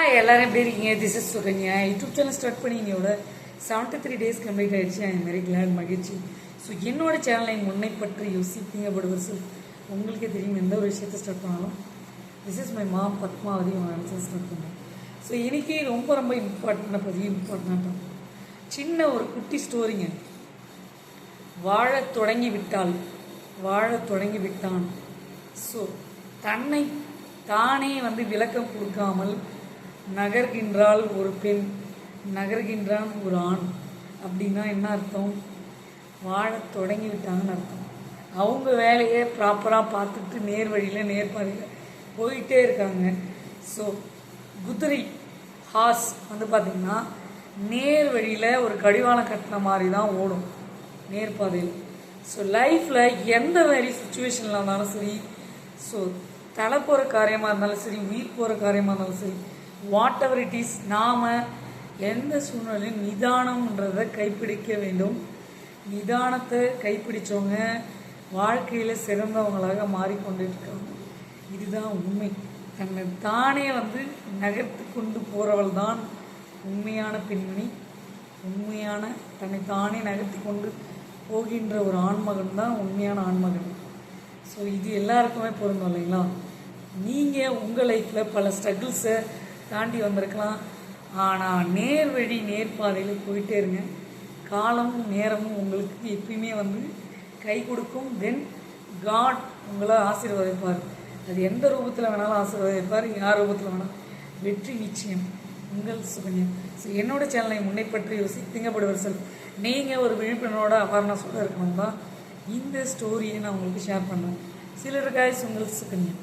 Hi, எல்லாரும் எப்படி இருக்கீங்க? This is Sukanya. YouTube channel start பண்ணி என்னோட செவன்ட்டி த்ரீ டேஸ் கம்ப்ளீட் ஆகிடுச்சு ஐ வெரி கிளாட் மகிழ்ச்சி. ஸோ என்னோட சேனலை முன்னை பற்றி யோசிப்பீங்க படுவர் உங்களுக்கே தெரியும் எந்த ஒரு விஷயத்தை ஸ்டார்ட் பண்ணாலும். This is my ma Padmavathi answer start பண்ணேன் ஸோ இன்றைக்கி ரொம்ப ரொம்ப இம்பார்ட்டண்டாக பதிவு இம்பார்ட்டண்ட்டாக சின்ன ஒரு குட்டி ஸ்டோரிங்க வாழ தொடங்கி விட்டால் வாழத் தொடங்கி விட்டான் ஸோ தன்னை தானே வந்து விளக்கம் கொடுக்காமல் நகர்கின்றாள் ஒரு பெண் நகர்கின்றான் ஒரு ஆண் அப்படின்னா என்ன அர்த்தம்? வாழ தொடங்கி விட்டாங்கன்னு அர்த்தம். அவங்க வேலையை ப்ராப்பராக பார்த்துட்டு நேர் வழியில் நேர்பாதையில் போயிட்டே இருக்காங்க. ஸோ குதிரை ஹார்ஸ் வந்து பார்த்திங்கன்னா நேர் வழியில் ஒரு கடிவாளம் கட்டின மாதிரி தான் ஓடும் நேர்பாதையில். ஸோ லைஃப்பில் எந்த மாதிரி சுச்சுவேஷனில் இருந்தாலும் சரி ஸோ தலை போகிற காரியமாக இருந்தாலும் சரி உயிர் போகிற காரியமாக இருந்தாலும் சரி வாட் எவர் இட் இஸ் நாம் எந்த சூழ்நிலையும் நிதானம்ன்றதை கைப்பிடிக்க வேண்டும். நிதானத்தை கைப்பிடிச்சவங்க வாழ்க்கையில் சிறந்தவங்களாக மாறிக்கொண்டு இருக்காங்க இதுதான் உண்மை. தன்னை தானே வந்து நகர்த்து கொண்டு போகிறவள் தான் உண்மையான பெண்மணி. உண்மையான தன்னை தானே நகர்த்தி கொண்டு போகின்ற ஒரு ஆண்மகன் தான் உண்மையான ஆண்மகன். ஸோ இது எல்லாருக்குமே பொருந்தும் இல்லைங்களா? நீங்கள் உங்கள் லைஃப்பில் பல ஸ்ட்ரகிள்ஸை தாண்டி வந்திருக்கலாம். ஆனால் நேர் வழி நேர்பாதையில் போயிட்டே இருங்க. காலமும் நேரமும் உங்களுக்கு எப்பயுமே வந்து கை கொடுக்கும். தென் காட் உங்களை ஆசீர்வதிப்பார். அது எந்த ரூபத்தில் வேணாலும் ஆசீர்வதிப்பார் யார் ரூபத்தில் வேணாலும். வெற்றி நிச்சயம். உங்கள் சுகன்யம் ஸோ என்னோட சேனலை முன்னைப்பற்றி யோசி திங்கப்படுவர் செல். நீங்கள் ஒரு விழிப்புணர்வோட அவேர்னஸோடு இருக்கணும் தான் இந்த ஸ்டோரியை நான் உங்களுக்கு ஷேர் பண்ணேன் சிலர் காய்ஸ் உங்கள் சுகன்யம்